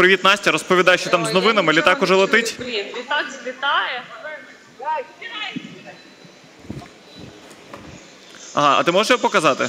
Привіт, Настя. Розповідай, що там з новинами. Літак уже летить. Блін, літак злітає. Ага, а ти можеш його показати?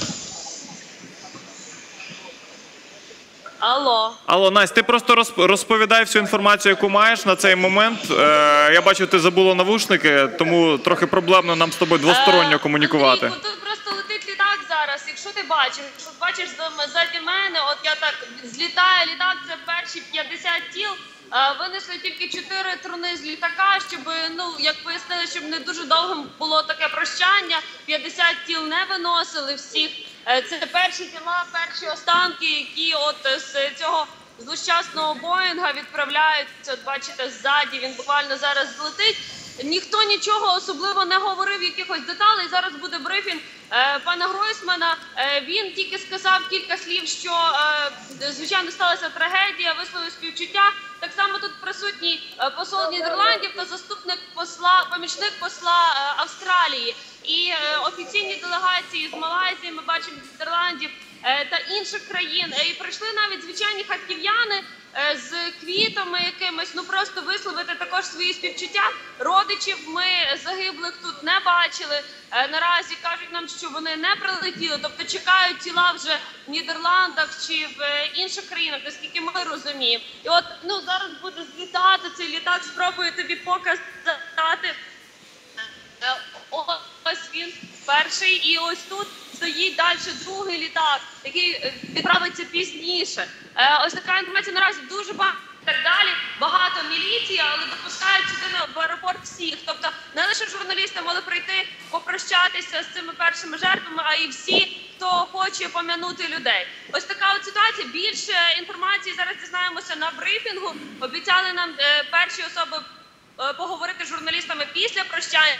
Алло. Алло, Настя, ти просто розп- розповідай всю інформацію, яку маєш на цей момент. Е, я бачу, ти забула навушники, тому трохи проблемно нам з тобою двосторонньо Е, комунікувати. Андрійку, тут просто летить літак зараз. Якщо ти бачиш, якщо бачиш за- ззаді мене, от я так злітає літак, це перші 50 тіл. Е, Винесли тільки 4 труни з літака, щоб ну як пояснили, щоб не дуже довго було таке прощання. 50 тіл не виносили всіх. Е, Це перші тіла, перші останки, які от з цього злощасного Боїнга відправляються. От бачите, ззаді він буквально зараз злетить. Ніхто нічого особливо не говорив, якихось деталей. Зараз буде брифінг е, пана Гройсмана. Е, він тільки сказав кілька слів, що е, звичайно сталася трагедія, висловив співчуття. Так само тут присутній посол Нідерландів та заступник посла, помічник посла Австралії. І е, офіційні делегації з Малайзії ми бачимо з Нідерландів е, та інших країн. Е, І прийшли навіть звичайні харків'яни з квітами якимись. Ну просто висловити також свої співчуття. Родичів ми загиблих тут не бачили. Наразі кажуть нам, що вони не прилетіли, тобто чекають тіла вже в Нідерландах чи в інших країнах, наскільки ми розуміємо. І от ну зараз буде злітати цей літак. Спробую тобі показати. Е, Ось він перший, і ось тут стоїть далі другий літак, який е, відправиться пізніше. Е, Ось така інформація наразі дуже багато. Так далі багато міліції, але допускають сюди в аеропорт всіх. Тобто не лише журналісти мали прийти попрощатися з цими першими жертвами, а й всі, хто хоче пом'янути людей. Ось така от ситуація. Більше інформації зараз дізнаємося на брифінгу. Обіцяли нам е, перші особи поговорити з журналістами після прощання.